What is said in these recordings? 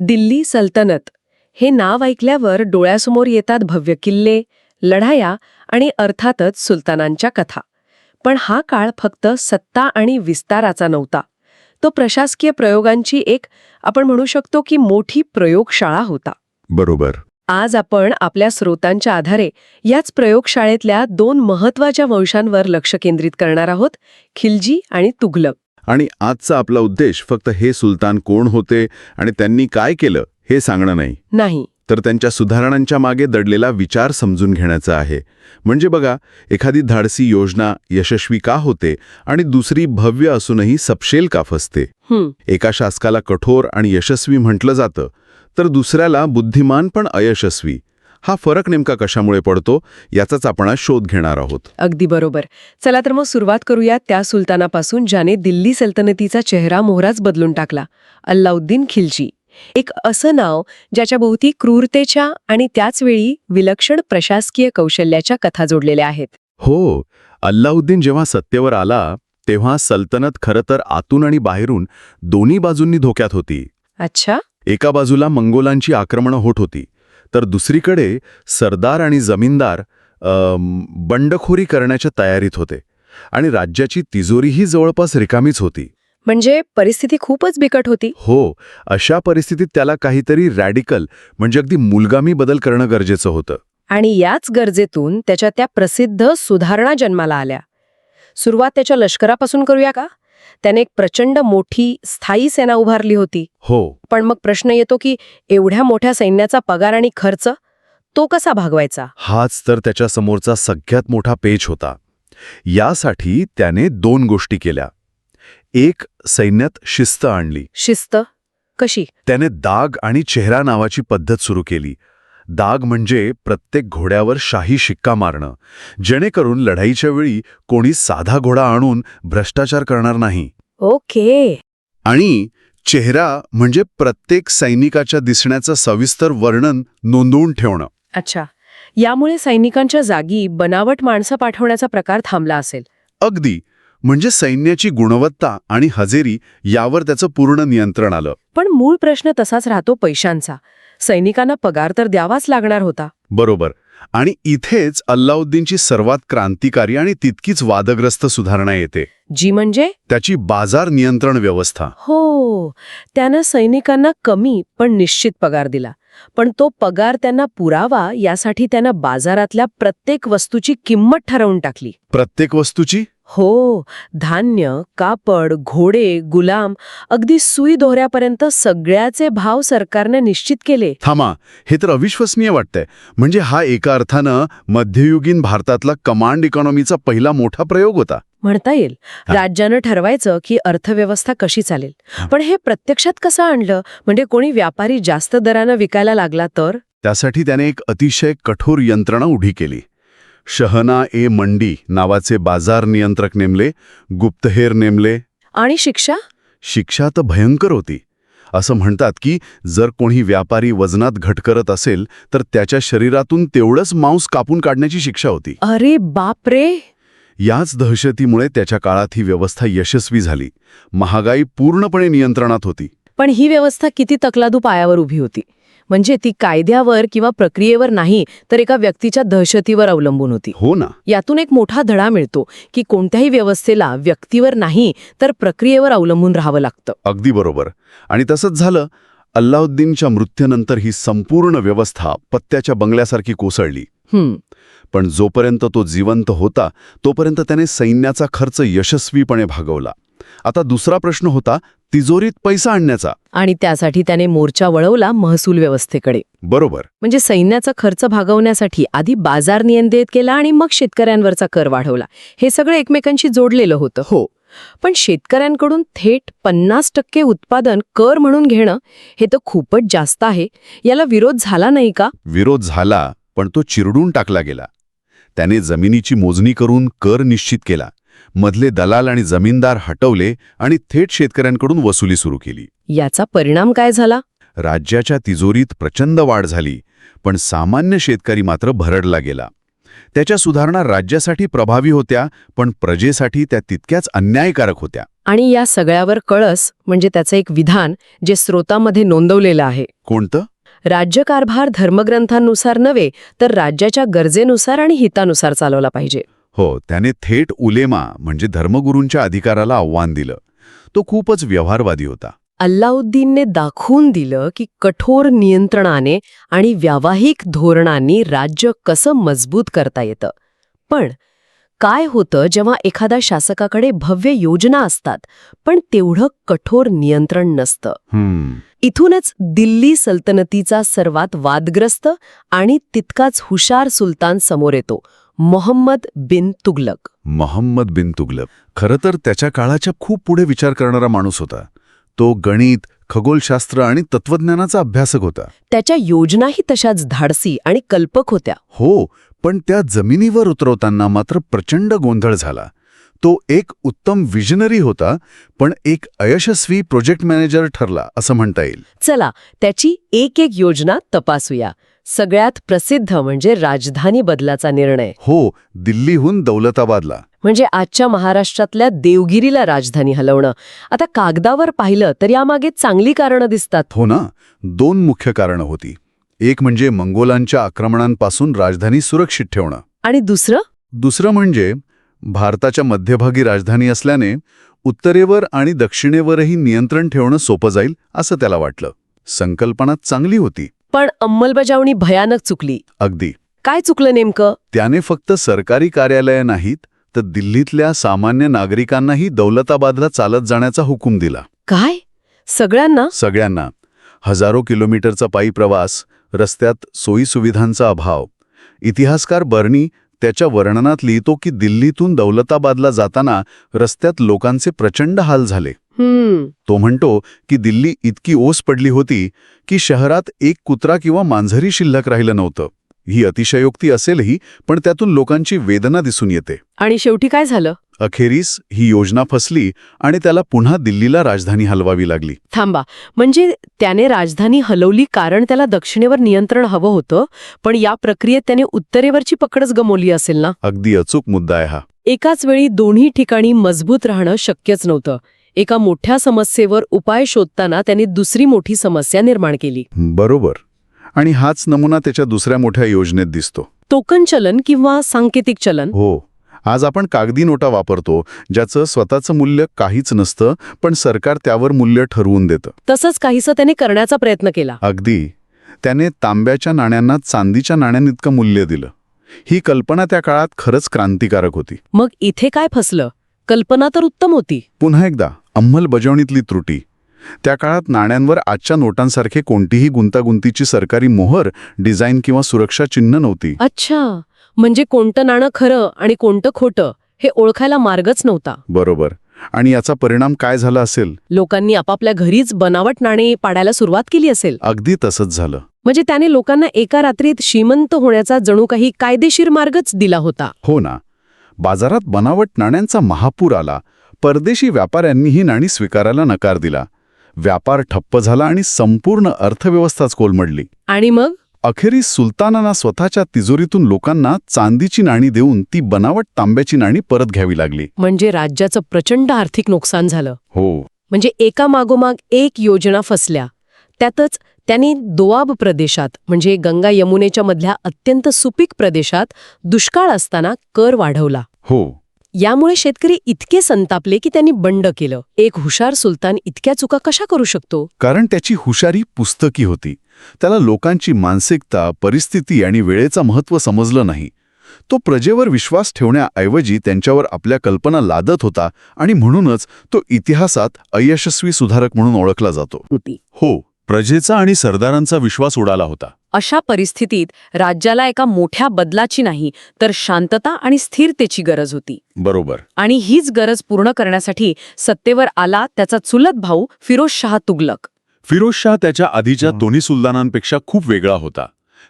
दिल्ली सल्तनत. हे नाव ऐकल्यावर डोळ्यासमोर येतात भव्य किल्ले लढाया आणि अर्थातच सुलतानांच्या कथा. पण हा काळ फक्त सत्ता आणि विस्ताराचा नव्हता. तो प्रशासकीय प्रयोगांची एक आपण म्हणू शकतो की मोठी प्रयोगशाळा होता. बरोबर. आज आपण आपल्या स्रोतांच्या आधारे याच प्रयोगशाळेतल्या दोन महत्त्वाच्या वंशांवर लक्ष केंद्रित करणार आहोत खिलजी आणि तुघलक. आणि आजचा आपला उद्देश फक्त हे सुलतान कोण होते आणि त्यांनी काय केलं हे सांगणं नाही. नाही. तर त्यांच्या सुधारणांच्या मागे दडलेला विचार समजून घेण्याचा आहे. म्हणजे बघा एखादी धाडसी योजना यशस्वी का होते आणि दुसरी भव्य असूनही सपशेल का फसते? एका शासकाला कठोर आणि यशस्वी म्हटलं जातं तर दुसऱ्याला बुद्धिमान पण अयशस्वी. हा फरक नेमका कशामुळे पडतो याचाच आपण आज शोध घेणार आहोत. अगदी बरोबर. चला तर मग सुरुवात करूया त्या सुलतानापासून ज्याने दिल्ली सल्तनतीचा चेहरा मोहराच बदलून टाकला अल्लाउद्दीन खिलजी. एक असं नाव ज्याच्या भोवती क्रूरतेच्या आणि त्याचवेळी विलक्षण प्रशासकीय कौशल्याच्या कथा जोडलेल्या आहेत. हो अल्लाउद्दीन जेव्हा सत्तेवर आला तेव्हा सल्तनत खरं तर आतून आणि बाहेरून दोन्ही बाजूंनी धोक्यात होती. अच्छा. एका बाजूला मंगोलांची आक्रमणं होत होती तर दुसरीकडे सरदार आणि जमीनदार बंडखोरी करण्याच्या तयारीत होते आणि राज्याची तिजोरीही जवळपास रिकामीच होती. म्हणजे परिस्थिती खूपच बिकट होती. हो अशा परिस्थितीत त्याला काहीतरी रॅडिकल म्हणजे अगदी मुलगामी बदल करणं गरजेचं होतं. आणि याच गरजेतून त्याच्या त्या प्रसिद्ध सुधारणा जन्माला आल्या. सुरुवात त्याच्या लष्करापासून करूया का? त्याने एक प्रचंड मोठी स्थायी सेना उभारली होती. हो. पण मग प्रश्न येतो की एवढ्या मोठ्या सैन्याचा पगार आणि खर्च तो कसा भागवायचा? हाच तर त्याच्या समोरचा सगळ्यात मोठा पेच होता. यासाठी त्याने दोन गोष्टी केल्या. एक सैन्यात शिस्त आणली. शिस्त? कशी? त्याने दाग आणि चेहरा नावाची पद्धत सुरू केली. दाग म्हणजे प्रत्येक घोड्यावर शाही शिक्का मारणं. जेणेकरून लढाईच्या वेळी कोणी साधा घोडा आणून भ्रष्टाचार करणार नाही. ओके. आणि चेहरा म्हणजे प्रत्येक सैनिकाच्या दिसण्याचं सविस्तर वर्णन नोंदवून ठेवणं. अच्छा. यामुळे सैनिकांच्या जागी बनावट माणसं पाठवण्याचा प्रकार थांबला असेल. अगदी. म्हणजे सैन्याची गुणवत्ता आणि हजेरी यावर त्याचं पूर्ण नियंत्रण आलं. पण मूळ प्रश्न तसाच राहतो पैशांचा. सैनिकांना पगार तर द्यावाच लागणार होता. बरोबर. आणि इथेच अल्लाउद्दीनची सर्वात क्रांतिकारी आणि तितकीच वादग्रस्त सुधारणा येते. जी म्हणजे? त्याची बाजार नियंत्रण व्यवस्था. हो. त्यानं सैनिकांना कमी पण निश्चित पगार दिला. पण तो पगार त्यांना पुरावा यासाठी त्यानं बाजारातल्या प्रत्येक वस्तूची किंमत ठरवून टाकली. प्रत्येक वस्तूची? हो धान्य कापड घोडे गुलाम अगदी सुई दोऱ्यापर्यंत सगळ्याचे भाव सरकारने निश्चित केले. थांबा हे तर अविश्वसनीय वाटतंय. म्हणजे हा एका अर्थानं मध्ययुगीन भारतातला कमांड इकॉनॉमीचा पहिला मोठा प्रयोग होता. म्हणता येईल. राज्यानं ठरवायचं की अर्थव्यवस्था कशी चालेल. पण हे प्रत्यक्षात कसं आणलं? म्हणजे कोणी व्यापारी जास्त दरानं विकायला लागला तर? त्यासाठी त्याने एक अतिशय कठोर यंत्रणा उभी केली. शहना ए मंडी नावाचे बाजार नियंत्रक नेमले गुप्तहेर नेमले. आणि शिक्षा? शिक्षा तर भयंकर होती. असं म्हणतात की जर कोणी व्यापारी वजनात घट करत असेल तर त्याच्या शरीरातून तेवढंच मांस कापून काढण्याची शिक्षा होती. अरे बापरे! याच दहशतीमुळे त्याच्या काळात ही व्यवस्था यशस्वी झाली. महागाई पूर्णपणे नियंत्रणात होती. पण ही व्यवस्था किती तकलादू पायावर उभी होती. म्हणजे ती कायद्यावर किंवा प्रक्रियेवर नाही तर एका व्यक्तीच्या दहशतीवर अवलंबून होती. हो ना. यातून एक मोठा धडा मिळतो की कोणत्याही व्यवस्थेला व्यक्तीवर नाही तर प्रक्रियेवर अवलंबून राहावं लागतं. अगदी बरोबर. आणि तसंच झालं अल्लाउद्दीनच्या मृत्यूनंतर ही संपूर्ण व्यवस्था पत्त्याच्या बंगल्यासारखी कोसळली. पण जोपर्यंत तो जिवंत होता तोपर्यंत त्याने सैन्याचा खर्च यशस्वीपणे भागवला. आता दुसरा प्रश्न होता तिजोरीत पैसा आणण्याचा. आणि त्यासाठी त्याने मोर्चा वळवला महसूल व्यवस्थेकडे. बरोबर. म्हणजे सैन्याचा खर्च भागवण्यासाठी आधी बाजार नियंत्रित केला आणि मग शेतकऱ्यांवरचा कर वाढवला. हे सगळं एकमेकांशी जोडलेलं होतं. हो. पण शेतकऱ्यांकडून थेट पन्नास टक्के उत्पादन कर म्हणून घेणं हे तर खूपच जास्त आहे. याला विरोध झाला नाही का? विरोध झाला पण तो चिरडून टाकला गेला. त्याने जमिनीची मोजणी करून कर निश्चित केला. मधले दलाल आणि जमीनदार हटवले आणि थेट शेतकऱ्यांकडून वसुली सुरू केली. याचा परिणाम काय झाला? राज्याच्या तिजोरीत प्रचंड वाढ झाली पण सामान्य शेतकरी मात्र भरडला गेला. त्याच्या सुधारणा राज्यासाठी प्रभावी होत्या पण प्रजेसाठी त्या तितक्याच अन्यायकारक होत्या. आणि या सगळ्यावर कळस म्हणजे त्याचं एक विधान जे स्रोतामध्ये नोंदवलेलं आहे. कोणतं? राज्यकारभार धर्मग्रंथांनुसार नव्हे तर राज्याच्या गरजेनुसार आणि हितानुसार चालवला पाहिजे. हो त्याने थेट उलेमा म्हणजे धर्मगुरूंच्या अधिकाराला आव्हान दिलं. तो खूपच व्यवहारवादी होता. अल्लाउद्दीनने दाखवून दिलं की कठोर नियंत्रणाने आणि व्यावहारिक धोरणांनी राज्य कसं मजबूत करता येतं. पण काय होतं जेव्हा एखाद्या शासकाकडे भव्य योजना असतात पण तेवढं कठोर नियंत्रण नसतं. हम्म. इथूनच दिल्ली सल्तनतीचा सर्वात वादग्रस्त आणि तितकाच हुशार सुलतान समोर येतो. मोहम्मद बिन तुगलक. मोहम्मद बिन तुगलक. खरं तर त्याच्या काळाच्या खूप पुढे विचार करणारा माणूस होता. तो गणित खगोलशास्त्र आणि तत्वज्ञानाचा अभ्यासक होता. त्याच्या योजनाही तशाच धाडसी आणि कल्पक होत्या. हो पण त्या जमिनीवर उतरवताना मात्र प्रचंड गोंधळ झाला. तो एक उत्तम विजनरी होता पण एक अयशस्वी प्रोजेक्ट मॅनेजर ठरला असं म्हणता येईल. चला त्याची एक एक योजना तपासूया. सगळ्यात प्रसिद्ध म्हणजे राजधानी बदलाचा निर्णय. हो दिल्लीहून दौलताबादला. म्हणजे आजच्या महाराष्ट्रातल्या देवगिरीला राजधानी हलवणं. आता कागदावर पाहिलं तर यामागे चांगली कारणं दिसतात. हो ना दोन मुख्य कारणं होती. एक म्हणजे मंगोलांच्या आक्रमणांपासून राजधानी सुरक्षित ठेवणं. आणि दुसरं? दुसरं म्हणजे भारताच्या मध्यभागी राजधानी असल्याने उत्तरेवर आणि दक्षिणेवरही नियंत्रण ठेवणं सोपं जाईल असं त्याला वाटलं. संकल्पना चांगली होती. पण अंमलबजावणी भयानक चुकली. अगदी. काय चुकलं नेमकं? त्याने फक्त सरकारी कार्यालय नाहीत तर दिल्लीतल्या सामान्य नागरिकांनाही दौलताबादला चालत जाण्याचा हुकूम दिला. काय? सगळ्यांना? सगळ्यांना. हजारो किलोमीटरचा पायी प्रवास रस्त्यात सोयीसुविधांचा अभाव. इतिहासकार बर्नी त्याच्या वर्णनात लिहितो की दिल्लीतून दौलताबादला जाताना रस्त्यात लोकांचे प्रचंड हाल झाले. तो म्हणतो की दिल्ली इतकी ओस पडली होती की शहरात एक कुत्रा किंवा मांझरी शिल्लक राहिलं नव्हतं. ही अतिशयोक्ती असेलही पण त्यातून लोकांची वेदना दिसून येते. आणि शेवटी काय झालं? अखेरीस ही योजना फसली आणि त्याला पुन्हा दिल्लीला राजधानी हलवावी लागली. थांबा. म्हणजे त्याने राजधानी हलवली कारण त्याला दक्षिणेवर नियंत्रण हवं होतं पण या प्रक्रियेत त्याने उत्तरेवरची पकडच गमवली असेल ना? अगदी अचूक मुद्दा आहे हा. एकाच वेळी दोन्ही ठिकाणी मजबूत राहणं शक्यच नव्हतं. एका मोठ्या समस्येवर उपाय शोधताना त्यांनी दुसरी मोठी समस्या निर्माण केली. बरोबर. आणि हाच नमुना त्याच्या दुसऱ्या मोठ्या योजनेत दिसतो. टोकन चलन किंवा सांकेतिक चलन? हो. आज आपण कागदी नोटा वापरतो ज्याचं स्वतःचं मूल्य काहीच नसतं पण सरकार त्यावर मूल्य ठरवून देतं. तसंच काहीसं त्याने करण्याचा प्रयत्न केला. अगदी. त्याने तांब्याच्या नाण्यांना चांदीच्या नाण्यांइतकं मूल्य दिलं. ही कल्पना त्या काळात खरंच क्रांतिकारक होती. मग इथे काय फसलं? कल्पना तर उत्तम होती. पुन्हा एकदा. अंमलबजावणीतली त्रुटी. त्या काळात नाण्यांवर आजच्या नोटांसारखे कोणतीही गुंतागुंतीची सरकारी मोहर डिझाईन किंवा सुरक्षा चिन्ह नव्हती. अच्छा. म्हणजे कोणतं नाणं खरं आणि कोणतं खोटं हे ओळखायला मार्गच नव्हता. बरोबर. आणि याचा परिणाम काय झाला असेल? लोकांनी आपापल्या घरीच बनावट नाणे पाडायला सुरुवात केली असेल. अगदी तसंच झालं. म्हणजे त्याने लोकांना एका रात्रीत श्रीमंत होण्याचा जणू काही कायदेशीर मार्गच दिला होता. हो ना. बाजारात बनावट नाण्यांचा महापूर आला. परदेशी व्यापाऱ्यांनी ही नाणी स्वीकारायला नकार दिला. व्यापार ठप्प झाला आणि संपूर्ण अर्थव्यवस्थाच कोलमडली. आणि मग? अखेरीस सुलतानांना स्वतःच्या तिजोरीतून लोकांना चांदीची नाणी देऊन ती बनावट तांब्याची नाणी परत घ्यावी लागली. म्हणजे राज्याचं प्रचंड आर्थिक नुकसान झालं. हो. म्हणजे एका मागोमाग एक योजना फसल्या. त्यातच त्यांनी दोआब प्रदेशात म्हणजे गंगा यमुनेच्या मधल्या अत्यंत सुपीक प्रदेशात दुष्काळ असताना कर वाढवला. हो. यामुळे शेतकरी इतके संतापले की त्यांनी बंड केलं. एक हुशार सुलतान इतक्या चुका कशा करू शकतो? कारण त्याची हुशारी पुस्तकी होती. त्याला लोकांची मानसिकता परिस्थिती आणि वेळेचा महत्त्व समजलं नाही. तो प्रजेवर विश्वास ठेवण्याऐवजी त्यांच्यावर आपल्या कल्पना लादत होता आणि म्हणूनच तो इतिहासात अयशस्वी सुधारक म्हणून ओळखला जातो. हो प्रजेचा आणि सरदारांचा विश्वास उडाला होता. अशा परिस्थितीत राज्याला एका मोठ्या बदलाची नाही तर शांतता आणि स्थिरतेची गरज होती. बरोबर. आणि हीच गरज पूर्ण करण्यासाठी सत्तेवर आला त्याचा चुलत भाऊ फिरोज शाह तुगलक. फिरोजशाह त्याच्या आधीच्या दोन्ही सुलतानांपेक्षा खूप वेगळा होता.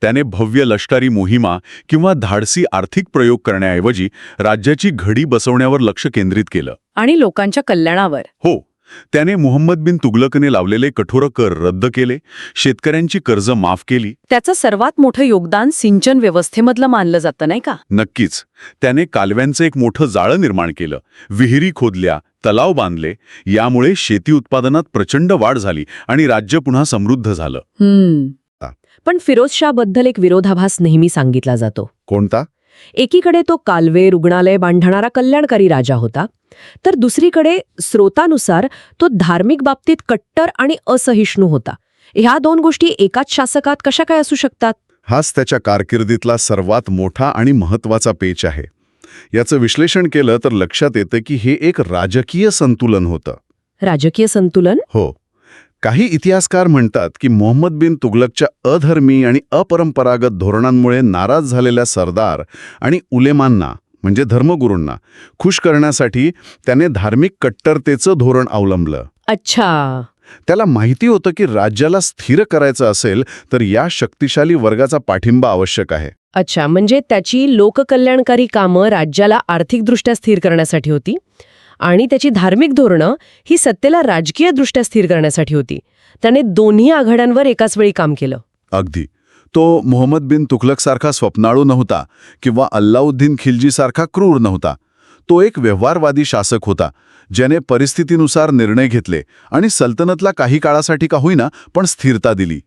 त्याने भव्य लष्करी मोहिमा किंवा धाडसी आर्थिक प्रयोग करण्याऐवजी राज्याची घडी बसवण्यावर लक्ष केंद्रित केलं. आणि लोकांच्या कल्याणावर. हो. त्याने मुहम्मद बिन तुगलकने लावलेले कठोर कर रद्द केले शेतकऱ्यांची कर्ज माफ केली. त्याचं सर्वात मोठं योगदान सिंचन व्यवस्थेमधलं मानलं जातं नाही का? नक्कीच. त्याने कालव्यांचं एक मोठं जाळं निर्माण केलं. विहिरी खोदल्या तलाव बांधले यामुळे शेती उत्पादनात प्रचंड वाढ झाली आणि राज्य पुन्हा समृद्ध झालं. हम्म. पण फिरोजशाहबद्दल एक विरोधाभास नेहमी सांगितला जातो. कोणता? एकीकडे तो कालवे रुग्णालय बांधणारा कल्याणकारी राजा होता तर दुसरीकडे स्रोतानुसार तो धार्मिक बाबतीत कट्टर आणि असहिष्णू होता. ह्या दोन गोष्टी एकाच शासकात कशा काय असू शकतात? हाच त्याच्या कारकिर्दीतला सर्वात मोठा आणि महत्त्वाचा पेच आहे. याचं विश्लेषण केलं तर लक्षात येतं की हे एक राजकीय संतुलन होतं. राजकीय संतुलन? हो. काही इतिहासकार म्हणतात की मोहम्मद बिन तुगलकच्या अधर्मी आणि अपरंपरागत धोरणांमुळे नाराज झालेल्या सरदार आणि उलेमांना म्हणजे धर्मगुरूंना खुश करण्यासाठी त्याने धार्मिक कट्टरतेचं धोरण अवलंबलं. अच्छा. त्याला माहिती होतं की राज्याला स्थिर करायचं असेल तर या शक्तिशाली वर्गाचा पाठिंबा आवश्यक आहे. अच्छा म्हणजे त्याची लोककल्याणकारी कामं राज्याला आर्थिकदृष्ट्या स्थिर करण्यासाठी होती? आणि त्याची धार्मिक धोरणं ही सत्तेला राजकीयदृष्ट्या स्थिर करण्यासाठी होती. त्याने दोन्ही आघाड्यांवर एकाच वेळी काम केलं. अगदी. तो मोहम्मद बिन तुघलकसारखा स्वप्नाळू नव्हता किंवा अल्लाउद्दीन खिलजीसारखा क्रूर नव्हता. तो एक व्यवहारवादी शासक होता ज्याने परिस्थितीनुसार निर्णय घेतले आणि सल्तनतला काही काळासाठी का होईना पण स्थिरता दिली.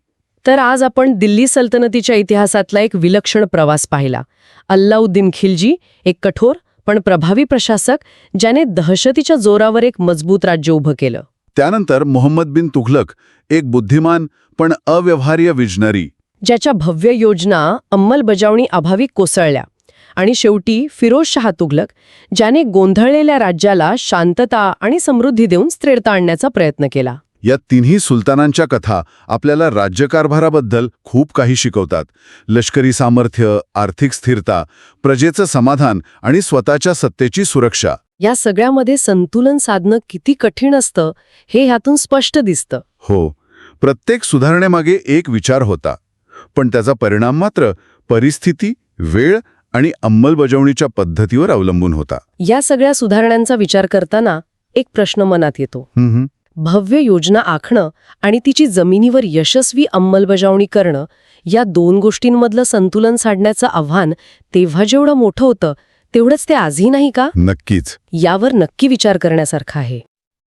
तर आज आपण दिल्ली सल्तनतीच्या इतिहासातला एक विलक्षण प्रवास पाहिला. अल्लाउद्दीन खिलजी एक कठोर पण प्रभावी प्रशासक ज्याने दहशतीच्या जोरावर एक मजबूत राज्य उभं केलं. त्यानंतर मोहम्मद बिन तुघलक एक बुद्धिमान पण अव्यवहार्य विजनरी. ज्याच्या भव्य योजना अंमलबजावणी अभावी कोसळल्या. आणि शेवटी फिरोज शाह तुघलक ज्याने गोंधळलेल्या राज्याला शांतता आणि समृद्धी देऊन स्थिरता आणण्याचा प्रयत्न केला. या तिन्ही सुलतानांच्या कथा आपल्याला राज्यकारभाराबद्दल खूप काही शिकवतात. लष्करी सामर्थ्य आर्थिक स्थिरता प्रजेचं समाधान आणि स्वतःच्या सत्तेची सुरक्षा. या सगळ्यामध्ये संतुलन साधणं किती कठीण असतं हे ह्यातून स्पष्ट दिसतं. हो प्रत्येक सुधारणेमागे एक विचार होता. पण त्याचा परिणाम मात्र परिस्थिती वेळ आणि अंमलबजावणीच्या पद्धतीवर अवलंबून होता. या सगळ्या सुधारणांचा विचार करताना एक प्रश्न मनात येतो. भव्य योजना आखणं आणि तिची जमिनीवर यशस्वी अंमलबजावणी करणं या दोन गोष्टींमधलं संतुलन साधण्याचं आव्हान तेव्हा जेवढं मोठं होतं तेवढंच ते आजही नाही का? नक्कीच. यावर नक्की विचार करण्यासारखा आहे.